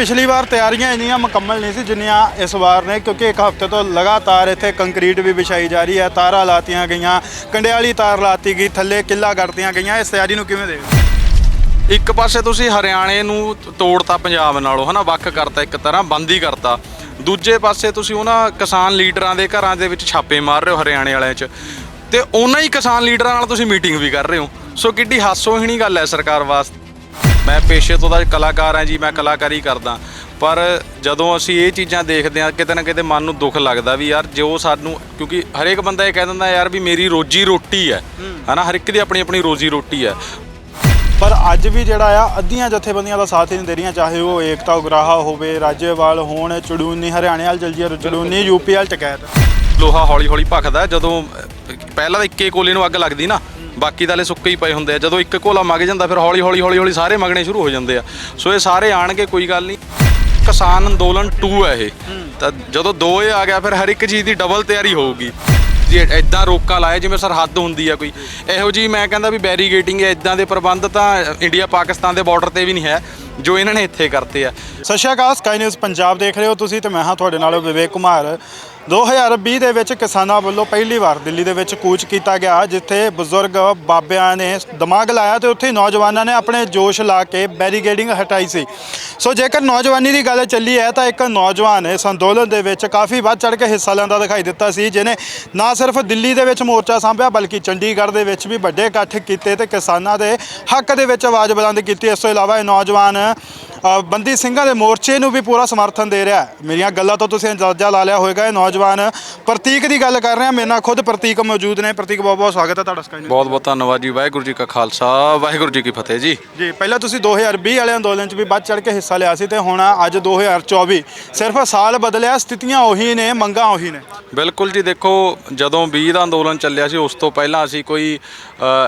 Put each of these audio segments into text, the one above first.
ਪਿਛਲੀ ਵਾਰ ਤਿਆਰੀਆਂ ਇੰਨੀਆਂ ਮੁਕੰਮਲ ਨਹੀਂ ਸੀ ਜਿੰਨੀਆਂ ਇਸ ਵਾਰ ਨੇ, ਕਿਉਂਕਿ ਇੱਕ ਹਫ਼ਤੇ ਤੋਂ ਲਗਾਤਾਰ ਇੱਥੇ ਕੰਕਰੀਟ ਵੀ ਵਿਛਾਈ ਜਾ ਰਹੀ ਹੈ, ਤਾਰਾਂ ਲਾਤੀਆਂ ਗਈਆਂ, ਕੰਡਿਆਲੀ ਤਾਰ ਲਾਤੀ ਗਈ, ਥੱਲੇ ਕਿੱਲਾ ਕਰਤੀਆਂ ਗਈਆਂ। ਇਸ ਤਿਆਰੀ ਨੂੰ ਕਿਵੇਂ ਦੇਖਦੇ ਇੱਕ ਪਾਸੇ ਤੁਸੀਂ ਹਰਿਆਣੇ ਨੂੰ ਤੋੜਤਾ ਪੰਜਾਬ ਨਾਲੋਂ, ਹਨਾ, ਵੱਖ ਕਰਤਾ ਇੱਕ ਤਰ੍ਹਾਂ, ਬੰਦ ਹੀ ਕਰਤਾ। ਦੂਜੇ ਪਾਸੇ ਤੁਸੀਂ ਉਹਨਾਂ ਕਿਸਾਨ ਲੀਡਰਾਂ ਦੇ ਘਰਾਂ ਦੇ ਵਿੱਚ ਛਾਪੇ ਮਾਰ ਰਹੇ ਹੋ ਹਰਿਆਣੇ ਵਾਲਿਆਂ 'ਚ। ਤੇ ਉਹਨਾਂ ਹੀ ਕਿਸਾਨ ਲੀਡਰਾਂ ਨਾਲ ਤੁਸੀਂ ਮੀਟਿੰਗ ਵੀ ਕਰ ਰਹੇ ਹੋ। ਸੋ ਕਿੱਡੀ ਹਾਸੋਹੀਣੀ ਗੱਲ ਹੈ ਸਰਕਾਰ ਵਾਸਤੇ। ਮੈਂ ਪੇਸ਼ੇ ਤੋਂ ਦਾ ਕਲਾਕਾਰ ਹਾਂ ਜੀ, ਮੈਂ ਕਲਾਕਾਰੀ ਕਰਦਾ। ਪਰ ਜਦੋਂ ਅਸੀਂ ਇਹ ਚੀਜ਼ਾਂ ਦੇਖਦੇ ਹਾਂ, ਕਿਤੇ ਨਾ ਕਿਤੇ ਮਨ ਨੂੰ ਦੁੱਖ ਲੱਗਦਾ ਵੀ ਯਾਰ, ਜੋ ਸਾਨੂੰ ਕਿਉਂਕਿ ਹਰੇਕ ਬੰਦਾ ਇਹ ਕਹਿ ਦਿੰਦਾ ਯਾਰ ਵੀ ਮੇਰੀ ਰੋਜੀ ਰੋਟੀ ਹੈ। ਹਨਾ, ਹਰ ਇੱਕ ਦੀ ਆਪਣੀ ਆਪਣੀ ਰੋਜੀ ਰੋਟੀ ਹੈ। ਪਰ ਅੱਜ ਵੀ ਜਿਹੜਾ ਆ, ਅੱਧੀਆਂ ਜਥੇਬੰਦੀਆਂ ਦਾ ਸਾਥ ਹੀ ਨਹੀਂ ਦੇ ਰਹੀਆਂ, ਚਾਹੇ ਉਹ ਏਕਤਾ ਉਗਰਾਹਾ ਹੋਵੇ, ਰਾਜੇਵਾਲ ਹੋਣ, ਚੜੂਨੀ ਹਰਿਆਣੇ ਵਾਲ ਜਲਜੀਰ ਚੜੂਨੀ ਯੂਪੀ ਵਾਲ ਟਕੈਤ ਲੋਹਾ ਹੌਲੀ ਹੌਲੀ ਭਖਦਾ, ਜਦੋਂ ਪਹਿਲਾਂ ਤਾਂ ਇੱਕੇ ਕੋਲੇ ਨੂੰ ਅੱਗ ਲੱਗਦੀ ਨਾ। ਬਾਕੀ ਤਾਂ ਹਲੇ ਸੁੱਕੇ ਹੀ ਪਏ ਹੁੰਦੇ ਆ। ਜਦੋਂ ਇੱਕ ਕੋਲਾ ਮੱਗ ਜਾਂਦਾ, ਫਿਰ ਹੌਲੀ ਹੌਲੀ ਹੌਲੀ ਹੌਲੀ ਸਾਰੇ ਮਗਣੇ ਸ਼ੁਰੂ ਹੋ ਜਾਂਦੇ ਆ। ਸੋ ਇਹ ਸਾਰੇ ਆਣਗੇ, ਕੋਈ ਗੱਲ ਨਹੀਂ। ਕਿਸਾਨ ਅੰਦੋਲਨ 2 ਹੈ ਇਹ। ਤਾਂ ਜਦੋਂ 2 ਇਹ ਆ ਗਿਆ, ਫਿਰ ਹਰ ਇੱਕ ਚੀਜ਼ ਦੀ ਡਬਲ ਤਿਆਰੀ ਹੋਊਗੀ। ਜੇ ਇਦਾਂ ਰੋਕਾ ਲਾਏ ਜਿਵੇਂ ਸਰਹੱਦ ਹੁੰਦੀ ਆ ਕੋਈ। ਇਹੋ ਜੀ ਮੈਂ ਕਹਿੰਦਾ ਵੀ ਬੈਰੀਗੇਟਿੰਗ ਇਦਾਂ ਦੇ ਪ੍ਰਬੰਧ ਤਾਂ ਇੰਡੀਆ ਪਾਕਿਸਤਾਨ ਦੇ ਬਾਰਡਰ ਤੇ ਵੀ ਨਹੀਂ ਹੈ, ਜੋ ਇਹਨਾਂ ਨੇ ਇੱਥੇ ਕਰਤੇ ਆ। ਸਤਿ ਸ਼੍ਰੀ ਅਕਾਲ ਸਕਾਈ ਨਿਊਜ਼ ਪੰਜਾਬ ਦੇਖ ਰਹੇ ਹੋ ਤੁਸੀਂ ਤੇ ਮੈਂ ਹਾਂ ਤੁਹਾਡੇ ਨਾਲ ਵਿਵੇਕ ਕੁਮਾਰ। 2020 ਦੇ ਵਿੱਚ ਕਿਸਾਨਾਂ ਵੱਲੋਂ ਪਹਿਲੀ ਵਾਰ ਦਿੱਲੀ ਦੇ ਵਿੱਚ ਕੂਚ ਕੀਤਾ ਗਿਆ, ਜਿੱਥੇ ਬਜ਼ੁਰਗ ਬਾਬਿਆਂ ਨੇ ਦਿਮਾਗ ਲਾਇਆ ਤੇ ਉੱਥੇ ਨੌਜਵਾਨਾਂ ਨੇ ਆਪਣੇ ਜੋਸ਼ ਲਾ ਕੇ ਬੈਰੀਗੇਡਿੰਗ ਹਟਾਈ ਸੀ। ਸੋ ਜੇਕਰ ਨੌਜਵਾਨੀ ਦੀ ਗੱਲ ਚੱਲੀ ਹੈ, ਤਾਂ ਇੱਕ ਨੌਜਵਾਨ ਇਸ ਅੰਦੋਲਨ ਦੇ ਵਿੱਚ ਕਾਫੀ ਵੱਧ ਚੜ ਕੇ ਹਿੱਸਾ ਲੈਂਦਾ ਦਿਖਾਈ ਦਿੱਤਾ ਸੀ ਜਿਨੇ ਨਾ ਸਿਰਫ ਦਿੱਲੀ ਦੇ ਵਿੱਚ ਮੋਰਚਾ ਸਾਂਭਿਆ, ਬਲਕਿ ਚੰਡੀਗੜ੍ਹ ਦੇ ਵਿੱਚ ਵੀ ਵੱਡੇ ਇਕੱਠ ਕੀਤੇ ਤੇ ਕਿਸਾਨਾਂ ਦੇ ਹੱਕ ਦੇ ਵਿੱਚ ਆਵਾਜ਼ ਬੁਲੰਦ ਕੀਤੀ। ਇਸ ਤੋਂ ਇਲਾਵਾ ਇਹ ਨੌਜਵਾਨ ਬੰਦੀ ਸਿੰਘਾਂ ਦੇ ਮੋਰਚੇ ਨੂੰ ਵੀ ਪੂਰਾ ਸਮਰਥਨ ਦੇ ਰਿਹਾ। ਮੇਰੀਆਂ ਗੱਲਾਂ ਤੋਂ ਤੁਸੀਂ ਅੰਦਾਜ਼ਾ ਲਾ ਲਿਆ ਹੋਵੇਗਾ ਇਹ ਨੌਜਵਾਨ ਪ੍ਰਤੀਕ ਦੀ ਗੱਲ ਕਰ ਰਹੇ ਮੇਰੇ ਨਾਲ ਖੁਦ ਪ੍ਰਤੀਕ ਮੌਜੂਦ ਨੇ। ਪ੍ਰਤੀਕ ਬਹੁਤ ਬਹੁਤ ਸਵਾਗਤ ਹੈ ਤੁਹਾਡਾ ਸਕਾਈ ਬਹੁਤ ਬਹੁਤ ਧੰਨਵਾਦ ਜੀ। ਵਾਹਿਗੁਰੂ ਜੀ ਕਾ ਖਾਲਸਾ ਵਾਹਿਗੁਰੂ ਜੀ ਕੀ ਫਤਿਹ ਜੀ। ਜੀ ਪਹਿਲਾਂ ਤੁਸੀਂ 2020 ਵਾਲੇ ਅੰਦੋਲਨ 'ਚ ਵੀ ਵੱਧ ਚੜ ਕੇ ਹਿੱਸਾ ਲਿਆ ਸੀ ਤੇ ਹੁਣ ਅੱਜ 2024 ਸਿਰਫ ਸਾਲ ਬਦਲਿਆ ਸਥਿਤੀਆਂ ਉਹੀ ਨੇ ਮੰਗਾਂ ਉਹੀ ਨੇ। ਬਿਲਕੁਲ ਜੀ ਦੇਖੋ ਜਦੋਂ 20 ਦਾ ਅੰਦੋਲਨ ਚੱਲਿਆ ਸੀ ਉਸ ਤੋਂ ਪਹਿਲਾਂ ਅਸੀਂ ਕੋਈ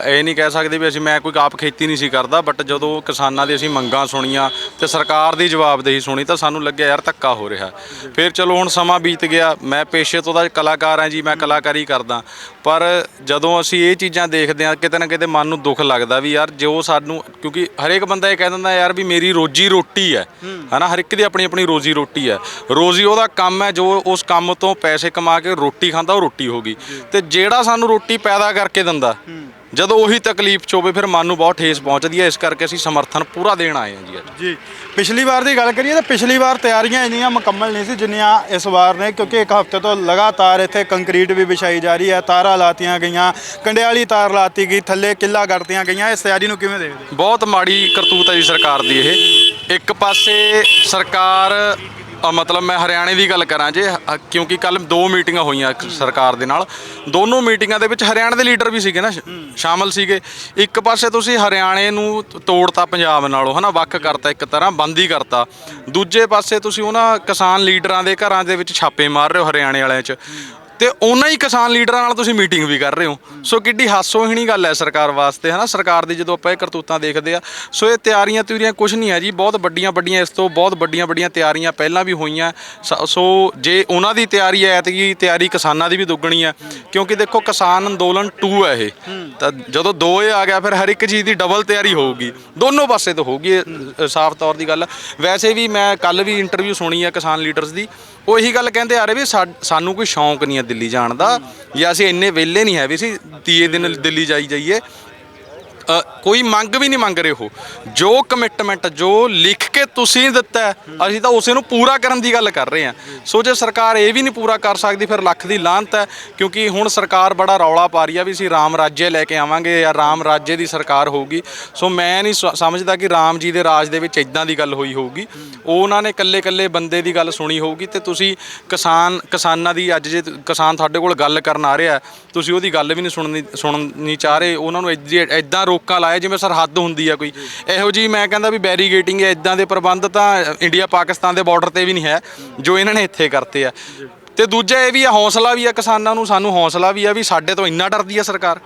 ਇਹ ਨਹੀਂ ਕਹਿ ਸਕਦੇ ਵੀ ਅਸੀਂ ਮੈਂ ਕੋਈ ਆਪ ਖੇਤੀ ਨਹੀਂ ਸੀ ਕਰਦਾ ਬਟ ਜਦੋਂ ਕਿਸਾਨਾਂ ਦੀ ਅਸੀਂ ਮੰਗਾਂ ਸੁਣੀਆਂ ਤੇ ਸਰਕਾਰ ਦੀ ਜਵਾਬਦੇਹੀ ਸੁਣੀ ਤਾਂ ਸਾਨੂੰ ਲੱਗਿਆ ਯਾਰ ਧੱਕਾ ਹੋ ਰਿਹਾ। ਫਿਰ ਚਲੋ ਹੁਣ ਸਮਾਂ ਬੀਤ ਗਿਆ, ਮੈਂ ਪੇਸ਼ੇ ਤੋਂ ਦਾ ਕਲਾਕਾਰ ਹਾਂ ਜੀ, ਮੈਂ ਕਲਾਕਾਰੀ ਕਰਦਾ। ਪਰ ਜਦੋਂ ਅਸੀਂ ਇਹ ਚੀਜ਼ਾਂ ਦੇਖਦੇ ਹਾਂ, ਕਿਤੇ ਨਾ ਕਿਤੇ ਮਨ ਨੂੰ ਦੁੱਖ ਲੱਗਦਾ ਵੀ ਯਾਰ ਜੋ ਸਾਨੂੰ, ਕਿਉਂਕਿ ਹਰੇਕ ਬੰਦਾ ਇਹ ਕਹਿ ਦਿੰਦਾ ਯਾਰ ਵੀ ਮੇਰੀ ਰੋਜੀ ਰੋਟੀ ਹੈ। ਹਨਾ, ਹਰ ਇੱਕ ਦੀ ਆਪਣੀ ਆਪਣੀ ਰੋਜੀ ਰੋਟੀ ਹੈ। ਰੋਜ਼ੀ ਉਹਦਾ ਕੰਮ ਹੈ, ਜੋ ਉਸ ਕੰਮ ਤੋਂ ਪੈਸੇ ਕਮਾ ਕੇ ਰੋਟੀ ਖਾਂਦਾ, ਉਹ ਰੋਟੀ ਹੋਗੀ ਤੇ ਜਿਹੜਾ ਸਾਨੂੰ ਰੋਟੀ ਪੈਦਾ ਕਰਕੇ ਦਿੰਦਾ ਜਦੋਂ ਉਹੀ ਤਕਲੀਫ ਚ ਹੋਵੇ ਫਿਰ ਮਨ ਨੂੰ ਬਹੁਤ ਠੇਸ ਪਹੁੰਚਦੀ ਹੈ ਇਸ ਕਰਕੇ ਅਸੀਂ ਸਮਰਥਨ ਪੂਰਾ ਦੇਣ ਆਏ ਹਾਂ ਜੀ ਅੱਜ। ਜੀ ਪਿਛਲੀ ਵਾਰ ਦੀ ਗੱਲ ਕਰੀਏ ਤਾਂ ਪਿਛਲੀ ਵਾਰ ਤਿਆਰੀਆਂ ਇੰਨੀਆਂ ਮੁਕੰਮਲ ਨਹੀਂ ਸੀ ਜਿੰਨੀਆਂ ਇਸ ਵਾਰ ਨੇ ਕਿਉਂਕਿ ਇੱਕ ਹਫ਼ਤੇ ਤੋਂ ਲਗਾਤਾਰ ਇੱਥੇ ਕੰਕਰੀਟ ਵੀ ਵਿਛਾਈ ਜਾ ਰਹੀ ਹੈ ਤਾਰਾਂ ਲਾਤੀਆਂ ਗਈਆਂ ਕੰਡਿਆਲੀ ਤਾਰ ਲਾਤੀ ਗਈ ਥੱਲੇ ਕਿੱਲਾ ਗੱਡਤੀਆਂ ਗਈਆਂ ਇਸ ਤਿਆਰੀ ਨੂੰ ਕਿਵੇਂ ਦੇਖਦੇ ਬਹੁਤ ਮਾੜੀ ਕਰਤੂਤ ਹੈ ਜੀ ਸਰਕਾਰ ਦੀ ਇਹ। ਇੱਕ ਪਾਸੇ ਸਰਕਾਰ ਅ, ਮਤਲਬ ਮੈਂ ਹਰਿਆਣੇ ਦੀ ਗੱਲ ਕਰਾਂ ਜੇ ਹ- ਕਿਉਂਕਿ ਕੱਲ ਦੋ ਮੀਟਿੰਗਾਂ ਹੋਈਆਂ ਸਰਕਾਰ ਦੇ ਨਾਲ। ਦੋਨੋਂ ਮੀਟਿੰਗਾਂ ਦੇ ਵਿੱਚ ਹਰਿਆਣੇ ਦੇ ਲੀਡਰ ਵੀ ਸੀਗੇ ਨਾ ਸ਼- ਸ਼ਾਮਲ ਸੀਗੇ। ਇੱਕ ਪਾਸੇ ਤੁਸੀਂ ਹਰਿਆਣੇ ਨੂੰ ਤੋੜਤਾ ਪੰਜਾਬ ਨਾਲੋਂ ਹਨਾ ਵੱਖ ਕਰਤਾ ਇੱਕ ਤਰ੍ਹਾਂ ਬੰਦ ਹੀ ਕਰਤਾ। ਦੂਜੇ ਪਾਸੇ ਤੁਸੀਂ ਉਹਨਾਂ ਕਿਸਾਨ ਲੀਡਰਾਂ ਦੇ ਘਰਾਂ ਦੇ ਵਿੱਚ ਛਾਪੇ ਮਾਰ ਰਹੇ ਹੋ ਹਰਿਆਣੇ ਵਾਲਿਆਂ 'ਚ। ਤੇ ਉਹਨਾਂ ਹੀ ਕਿਸਾਨ ਲੀਡਰਾਂ ਨਾਲ ਤੁਸੀਂ ਮੀਟਿੰਗ ਵੀ ਕਰ ਰਹੇ ਹੋ। ਸੋ ਕਿੱਡੀ ਹਾਸੋਹੀਣੀ ਗੱਲ ਹੈ ਸਰਕਾਰ ਵਾਸਤੇ ਹਨਾ? ਸਰਕਾਰ ਦੀ ਜਦੋਂ ਆਪਾਂ ਇਹ ਕਰਤੂਤਾਂ ਦੇਖਦੇ ਆ ਸੋ ਇਹ ਤਿਆਰੀਆਂ ਤਿਉਰੀਆਂ ਕੁਝ ਨਹੀਂ ਹੈ ਜੀ। ਬਹੁਤ ਵੱਡੀਆਂ ਵੱਡੀਆਂ ਇਸ ਤੋਂ ਬਹੁਤ ਵੱਡੀਆਂ ਵੱਡੀਆਂ ਤਿਆਰੀਆਂ ਪਹਿਲਾਂ ਵੀ ਹੋਈਆਂ। ਸ- ਸੋ ਜੇ ਉਹਨਾਂ ਦੀ ਤਿਆਰੀ ਹੈ ਐਤਕੀ ਤਿਆਰੀ ਕਿਸਾਨਾਂ ਦੀ ਵੀ ਦੁੱਗਣੀ ਹੈ। ਕਿਉਂਕਿ ਦੇਖੋ ਕਿਸਾਨ ਅੰਦੋਲਨ 2 ਹੈ ਇਹ। ਤਾਂ ਜਦੋਂ 2 ਇਹ ਆ ਗਿਆ ਫਿਰ ਹਰ ਇੱਕ ਚੀਜ਼ ਦੀ ਡਬਲ ਤਿਆਰੀ ਹੋਊਗੀ। ਦੋਨੋਂ ਪਾਸੇ ਤੋਂ ਹੋਊਗੀ ਇਹ, ਅ, ਸਾਫ਼ ਤੌਰ ਦੀ ਗੱਲ। ਹੈ। ਵੈਸੇ ਵੀ ਮੈਂ ਕੱਲ ਵੀ ਇੰਟਰਵਿਊ ਸੁਣੀ ਹੈ ਕਿਸਾਨ ਲੀਡਰਸ ਦੀ। ਉਹ ਇਹੀ ਗੱਲ ਕਹਿੰਦੇ ਆ ਰਹੇ ਵੀ ਸਾ- ਸਾਨੂੰ ਕੋਈ ਸ਼ੌਂਕ ਨਹੀਂ ਹੈ ਦਿੱਲੀ ਜਾਣ ਦਾ ਜਾਂ ਅਸੀਂ ਇੰਨੇ ਵਿਹਲੇ ਨਹੀਂ ਹੈ ਵੀ ਅਸੀਂ ਤੀਏ ਦਿਨ ਦਿੱਲੀ ਜਾਈ ਜਾਈਏ। ਕੋਈ ਮੰਗ ਵੀ ਨਹੀਂ ਮੰਗ ਰਹੇ ਉਹ। ਜੋ ਕਮਿਟਮੈਂਟ ਜੋ ਲਿਖ ਕੇ ਤੁਸੀਂ ਦਿੱਤਾ ਅਸੀਂ ਤਾਂ ਉਸੇ ਨੂੰ ਪੂਰਾ ਕਰਨ ਦੀ ਗੱਲ ਕਰ ਰਹੇ ਹਾਂ। ਸੋ ਜੇ ਸਰਕਾਰ ਇਹ ਵੀ ਨਹੀਂ ਪੂਰਾ ਕਰ ਸਕਦੀ, ਫਿਰ ਲੱਖ ਦੀ ਲਾਹਨਤ ਹੈ, ਕਿਉਂਕਿ ਹੁਣ ਸਰਕਾਰ ਬੜਾ ਰੌਲਾ ਪਾ ਰਹੀ ਆ ਵੀ ਅਸੀਂ ਰਾਮ ਰਾਜੇ ਲੈ ਕੇ ਆਵਾਂਗੇ ਜਾਂ ਰਾਮ ਰਾਜੇ ਦੀ ਸਰਕਾਰ ਹੋਊਗੀ। ਸੋ ਮੈਂ ਨਹੀਂ ਸ- ਸਮਝਦਾ ਕਿ ਰਾਮ ਜੀ ਦੇ ਰਾਜ ਦੇ ਵਿੱਚ ਇਦਾਂ ਦੀ ਗੱਲ ਹੋਈ ਹੋਊਗੀ। ਉਹ ਉਹਨਾਂ ਨੇ ਇਕੱਲੇ ਇਕੱਲੇ ਬੰਦੇ ਦੀ ਗੱਲ ਸੁਣੀ ਹੋਊਗੀ ਤੇ ਤੁਸੀਂ ਕਿਸਾਨ, ਕਿਸਾਨਾਂ ਦੀ ਅੱਜ ਜੇ ਕਿਸਾਨ ਤੁਹਾਡੇ ਕੋਲ ਗੱਲ ਕਰਨ ਆ ਰਿਹਾ, ਤੁਸੀਂ ਉਹਦੀ ਗੱਲ ਵੀ ਨਹੀਂ ਸੁਣਨੀ ਸੁਣਨੀ ਚਾਹ ਰਹੇ। ਉਹਨਾਂ ਨੂੰ ਇਦਾਂ ਰੋਕਾਂ ਲਾਇਆ ਜਿਵੇਂ ਸਰਹੱਦ ਹੁੰਦੀ ਆ ਕੋਈ। ਇਹੋ ਜੀ ਮੈਂ ਕਹਿੰਦਾ ਵੀ ਬੈਰੀਗੇਟਿੰਗ ਹੈ ਇਦਾਂ ਦੇ ਪ੍ਰਬੰਧ ਤਾਂ ਇੰਡੀਆ ਪਾਕਿਸਤਾਨ ਦੇ ਬਾਰਡਰ ਤੇ ਵੀ ਨਹੀਂ ਹੈ ਜੋ ਇਹਨਾਂ ਨੇ ਇੱਥੇ ਕਰਤੇ ਆ। ਤੇ ਦੂਜਾ ਇਹ ਵੀ ਆ ਹੌਸਲਾ ਵੀ ਆ ਕਿਸਾਨਾਂ ਨੂੰ ਸਾਨੂੰ ਹੌਸਲਾ ਵੀ ਆ ਵੀ ਸਾਡੇ ਤੋਂ ਇੰਨਾ ਡਰਦੀ ਆ ਸਰਕਾਰ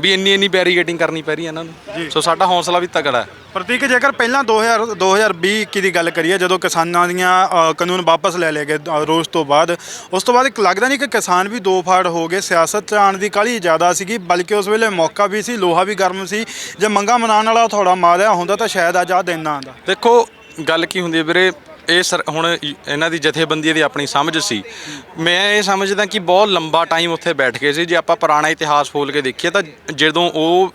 ਵੀ ਇੰਨੀ ਇੰਨੀ ਬੈਰੀਗੇਟਿੰਗ ਕਰਨੀ ਪੈ ਰਹੀ ਆ ਇਹਨਾਂ ਨੂੰ। ਸੋ ਸਾਡਾ ਹੌਸਲਾ ਵੀ ਤਗੜਾ ਹੈ। ਪ੍ਰਤੀਕ ਜੇਕਰ ਪਹਿਲਾਂ 2000 2020 21 ਦੀ ਗੱਲ ਕਰੀਏ ਜਦੋਂ ਕਿਸਾਨਾਂ ਦੀਆਂ ਕਾਨੂੰਨ ਵਾਪਸ ਲੈ ਲਏ ਗਏ ਰੋਸ ਤੋਂ ਬਾਅਦ ਉਸ ਤੋਂ ਬਾਅਦ ਇੱਕ ਲੱਗਦਾ ਨਹੀਂ ਕਿ ਕਿਸਾਨ ਵੀ ਦੋ ਫਾੜ ਹੋ ਗਏ ਸਿਆਸਤ 'ਚ ਆਉਣ ਦੀ ਕਾਲੀ ਜ਼ਿਆਦਾ ਸੀਗੀ ਬਲਕਿ ਉਸ ਵੇਲੇ ਮੌਕਾ ਵੀ ਸੀ ਲੋਹਾ ਵੀ ਗਰਮ ਸੀ ਜੇ ਮੰਗਾ ਮਨਾਉਣ ਵਾਲਾ ਥੋੜਾ ਮਾਰਿਆ ਹੁੰਦਾ ਤਾਂ ਸ਼ਾਇਦ ਅੱਜ ਆਹ ਦਿਨ ਨਾ ਆਉਂਦਾ। ਦੇਖੋ ਗੱਲ ਕੀ ਹੁੰਦੀ ਹੈ ਵੀਰੇ? ਇਹ ਸਰ, ਹੁਣ ਇਹਨਾਂ ਦੀ ਜਥੇਬੰਦੀ ਦੀ ਆਪਣੀ ਸਮਝ ਸੀ। ਮੈਂ ਇਹ ਸਮਝਦਾ ਕਿ ਬਹੁਤ ਲੰਬਾ ਟਾਈਮ ਉੱਥੇ ਬੈਠ ਗਏ ਸੀ। ਜੇ ਆਪਾਂ ਪੁਰਾਣਾ ਇਤਿਹਾਸ ਫੋਲ ਕੇ ਦੇਖੀਏ ਤਾਂ ਜਦੋਂ ਉਹ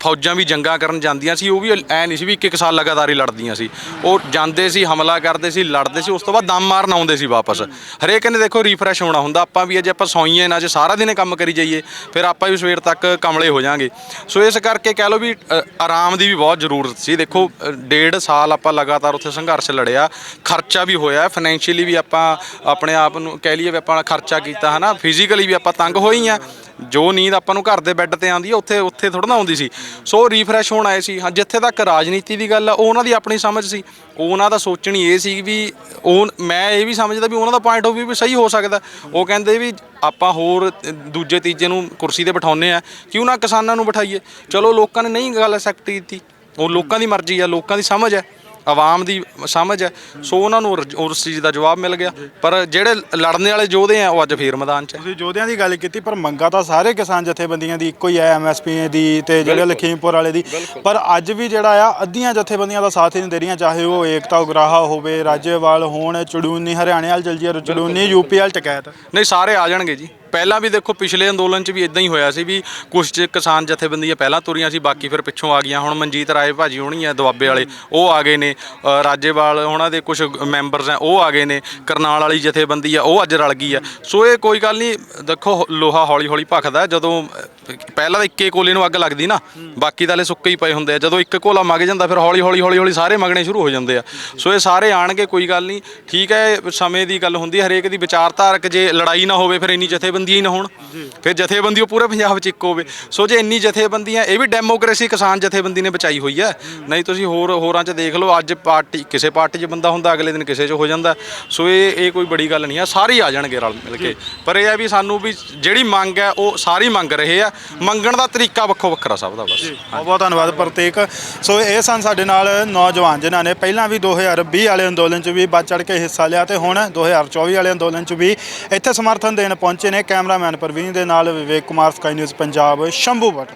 ਫੌਜਾਂ ਵੀ ਜੰਗਾਂ ਕਰਨ ਜਾਂਦੀਆਂ ਸੀ, ਉਹ ਵੀ ਐ ਨਹੀਂ ਸੀ ਵੀ ਇੱਕ ਇੱਕ ਸਾਲ ਲਗਾਤਾਰ ਹੀ ਲੜਦੀਆਂ ਸੀ। ਉਹ ਜਾਂਦੇ ਸੀ, ਹਮਲਾ ਕਰਦੇ ਸੀ, ਲੜਦੇ ਸੀ, ਉਸ ਤੋਂ ਬਾਅਦ ਦਮ ਮਾਰਨ ਆਉਂਦੇ ਸੀ ਵਾਪਸ। ਹਰੇਕ ਨੇ ਦੇਖੋ ਰੀਫਰੈਸ਼ ਹੋਣਾ ਹੁੰਦਾ। ਆਪਾਂ ਵੀ ਜੇ ਆਪਾਂ ਸੌਈਏ ਨਾ ਜੇ ਸਾਰਾ ਦਿਨ ਕੰਮ ਕਰੀ ਜਾਈਏ, ਫਿਰ ਆਪਾਂ ਵੀ ਸਵੇਰ ਤੱਕ ਕਮਲੇ ਹੋ ਜਾਾਂਗੇ। ਸੋ ਇਸ ਕਰਕੇ ਕਹਿ ਲਓ ਵੀ ਆਰਾਮ ਦੀ ਵੀ ਬਹੁਤ ਜ਼ਰੂਰਤ ਸੀ। ਦੇਖੋ ਡੇਢ ਸਾਲ ਆਪਾਂ ਲਗਾਤਾਰ ਉੱਥੇ ਸੰਘਰਸ਼ ਲੜਿਆ। ਖਰਚਾ ਵੀ ਹੋਇਆ ਫਾਈਨੈਂਸ਼ੀਅਲੀ ਵੀ ਆਪਾਂ ਆਪਣੇ ਆਪ ਨੂੰ ਕਹਿ ਲਈਏ ਵੀ ਆਪਾਂ ਖਰਚਾ ਕੀਤਾ, ਹਨਾ? ਫਿਜ਼ੀਕਲੀ ਵੀ ਆਪਾਂ ਤੰਗ ਹੋਈ ਆ ਜੋ ਨੀਂਦ ਆਪਾਂ ਨੂੰ ਘਰ ਦੇ ਬੈੱਡ ਤੇ ਆਉਂਦੀ ਹੈ, ਉੱਥੇ ਉੱਥੇ ਥੋੜਾ ਨਾ ਆਉਂਦੀ ਸੀ। ਸੋ ਰੀਫਰੈਸ਼ ਹੋਣ ਆਏ ਸੀ। ਹਾਂ, ਜਿੱਥੇ ਤੱਕ ਰਾਜਨੀਤੀ ਦੀ ਗੱਲ ਆ, ਉਹ ਉਹਨਾਂ ਦੀ ਆਪਣੀ ਸਮਝ ਸੀ। ਉਹਨਾਂ ਦਾ ਸੋਚਣੀ ਇਹ ਸੀ ਵੀ ਉਹ ਮੈਂ ਇਹ ਵੀ ਸਮਝਦਾ ਵੀ ਉਹਨਾਂ ਦਾ ਪੁਆਇੰਟ ਆਫ View ਵੀ ਸਹੀ ਹੋ ਸਕਦਾ। ਉਹ ਕਹਿੰਦੇ ਵੀ ਆਪਾਂ ਹੋਰ ਦੂਜੇ ਤੀਜੇ ਨੂੰ ਕੁਰਸੀ ਤੇ ਬਿਠਾਉਂਦੇ ਆ ਕਿਉਂ ਨਾ ਕਿਸਾਨਾਂ ਨੂੰ ਬਿਠਾਈਏ? ਚਲੋ ਲੋਕਾਂ ਨੇ ਨਹੀਂ ਗੱਲ ਐਕਸੈਪਟ ਕੀਤੀ। ਉਹ ਲੋਕਾਂ ਦੀ ਮਰਜ਼ੀ ਆ, ਲੋਕਾਂ ਦੀ ਸਮਝ ਹੈ। ਆਵਾਮ ਦੀ ਸਮਝ ਹੈ। ਸੋ ਉਹਨਾਂ ਨੂੰ ਰਜ- ਉਸ ਚੀਜ਼ ਦਾ ਜਵਾਬ ਮਿਲ ਗਿਆ। ਪਰ ਜਿਹੜੇ ਲੜਨੇ ਵਾਲੇ ਯੋਧੇ ਆ ਉਹ ਅੱਜ ਫੇਰ ਮੈਦਾਨ 'ਚ ਹੈ। ਤੁਸੀਂ ਯੋਧਿਆਂ ਦੀ ਗੱਲ ਕੀਤੀ ਪਰ ਮੰਗਾ ਤਾਂ ਸਾਰੇ ਕਿਸਾਨ ਜਥੇਬੰਦੀਆਂ ਦੀ ਇੱਕੋ ਹੀ ਹੈ ਐਮਐਸਪੀ ਦੀ ਤੇ ਜਿਹੜੇ ਲਖੀਮਪੁਰ ਵਾਲੇ ਦੀ। ਪਰ ਅੱਜ ਵੀ ਜਿਹੜਾ ਆ ਅੱਧੀਆਂ ਜਥੇਬੰਦੀਆਂ ਦਾ ਸਾਥ ਹੀ ਨਹੀਂ ਦੇ ਰਹੀਆਂ ਚਾਹੇ ਉਹ ਏਕਤਾ ਉਗਰਾਹਾ ਹੋਵੇ ਰਾਜੇਵਾਲ ਹੋਣ ਚੜੂਨੀ ਹਰਿਆਣੇ ਵਾਲ ਚਲ ਜੀ ਚੜੂਨੀ ਯੂਪੀ ਵਾਲ ਟਕੈਤ ਨਹੀਂ ਸਾਰੇ ਆ ਜਾਣਗੇ ਜੀ। ਪਹਿਲਾਂ ਵੀ ਦੇਖੋ ਪਿਛਲੇ ਅੰਦੋਲਨ 'ਚ ਵੀ ਇਦਾਂ ਹੀ ਹੋਇਆ ਸੀ ਵੀ ਕੁਝ ਚ ਕਿਸਾਨ ਜਥੇਬੰਦੀਆਂ ਪਹਿਲਾਂ ਤੁਰੀਆਂ ਸੀ ਬਾਕੀ ਫਿਰ ਪਿੱਛੋਂ ਆ ਗਈਆਂ। ਹੁਣ ਮਨਜੀਤ ਰਾਏ ਭਾਜੀ ਹੋਣੀ ਆ ਦੁਆਬੇ ਵਾਲੇ ਉਹ ਆ ਗਏ ਨੇ। ਅ, ਰਾਜੇਵਾਲ ਉਹਨਾਂ ਦੇ ਕੁਝ ਮੈਂਬਰਸ ਆ ਉਹ ਆ ਗਏ ਨੇ। ਕਰਨਾਲ ਵਾਲੀ ਜਥੇਬੰਦੀ ਆ ਉਹ ਅੱਜ ਰਲ ਗਈ ਆ। ਸੋ ਇਹ ਕੋਈ ਗੱਲ ਨਹੀਂ ਦੇਖੋ ਲੋਹਾ ਹੌਲੀ ਹੌਲੀ ਭਖਦਾ ਜਦੋਂ ਅ, ਪਹਿਲਾਂ ਤਾਂ ਇੱਕੇ ਕੋਲੇ ਨੂੰ ਅੱਗ ਲੱਗਦੀ ਨਾ ਬਾਕੀ ਤਾਂ ਹਲੇ ਸੁੱਕੇ ਹੀ ਪਏ ਹੁੰਦੇ ਆ। ਜਦੋਂ ਇੱਕ ਕੋਲਾ ਮਗ ਜਾਂਦਾ ਫਿਰ ਹੌਲੀ ਹੌਲੀ ਹੌਲੀ ਹੌਲੀ ਸਾਰੇ ਮਗਣੇ ਸ਼ੁਰੂ ਹੋ ਜਾਂਦੇ ਆ। ਸੋ ਇਹ ਸਾਰੇ ਆਣਗੇ ਕੋਈ ਗੱਲ ਨਹੀਂ। ਠੀਕ ਹੈ ਇਹ ਸਮੇਂ ਦੀ ਗੱਲ ਹੁੰਦੀ ਹੈ ਹਰੇਕ ਦੀ ਵਿਚਾਰਧਾਰਕ ਜੇ ਲੜਾਈ ਨਾ ਹੋਵੇ ਫਿਰ ਇੰਨੀ ਜਥੇਬੰਦੀ ਜਥੇਬੰਦੀਆਂ ਹੀ ਨਾ ਹੋਣ। ਫਿਰ ਜਥੇਬੰਦੀ ਉਹ ਪੂਰੇ ਪੰਜਾਬ 'ਚ ਇੱਕ ਹੋਵੇ। ਸੋ ਜੇ ਇੰਨੀ ਜਥੇਬੰਦੀਆਂ ਇਹ ਵੀ ਡੈਮੋਕ੍ਰੇਸੀ ਕਿਸਾਨ ਜਥੇਬੰਦੀ ਨੇ ਬਚਾਈ ਹੋਈ ਹੈ। ਨਹੀਂ ਤੁਸੀਂ ਹੋਰ ਹੋਰਾਂ 'ਚ ਦੇਖ ਲਓ ਅੱਜ ਪਾਰਟੀ ਕਿਸੇ ਪਾਰਟੀ 'ਚ ਬੰਦਾ ਹੁੰਦਾ ਅਗਲੇ ਦਿਨ ਕਿਸੇ 'ਚ ਹੋ ਜਾਂਦਾ। ਸੋ ਇਹ ਇਹ ਕੋਈ ਬੜੀ ਗੱਲ ਨਹੀਂ ਆ ਸਾਰੇ ਆ ਜਾਣਗੇ ਰਲ ਮਿਲ ਕੇ। ਪਰ ਇਹ ਆ ਵੀ ਸਾਨੂੰ ਵੀ ਜਿਹੜੀ ਮੰਗ ਹੈ ਉਹ ਸਾਰੀ ਮੰਗ ਰਹੇ ਆ। ਮੰਗਣ ਦਾ ਤਰੀਕਾ ਵੱਖੋ ਵੱਖਰਾ ਸਭ ਦਾ ਬਸ। ਬਹੁਤ ਬਹੁਤ ਧੰਨਵਾਦ ਪ੍ਰਤੀਕ। ਸੋ ਇਹ ਸਨ ਸਾਡੇ ਨਾਲ ਨੌਜਵਾਨ ਜਿਨ੍ਹਾਂ ਨੇ ਪਹਿਲਾਂ ਵੀ 2020 ਵਾਲੇ ਅੰਦੋਲਨ 'ਚ ਵੀ ਵੱਧ ਚੜ ਕੇ ਹਿੱਸਾ ਲਿਆ ਤੇ ਹੁਣ 2024 ਵਾਲੇ ਅੰਦੋਲਨ 'ਚ ਵੀ ਇੱਥੇ ਸਮਰਥਨ ਦੇਣ ਪਹੁੰਚੇ ਨੇ। ਕੈਮਰਾਮੈਨ ਪ੍ਰਵੀਨ ਦੇ ਨਾਲ Vivek Kumar Sky News Punjab Shambhu but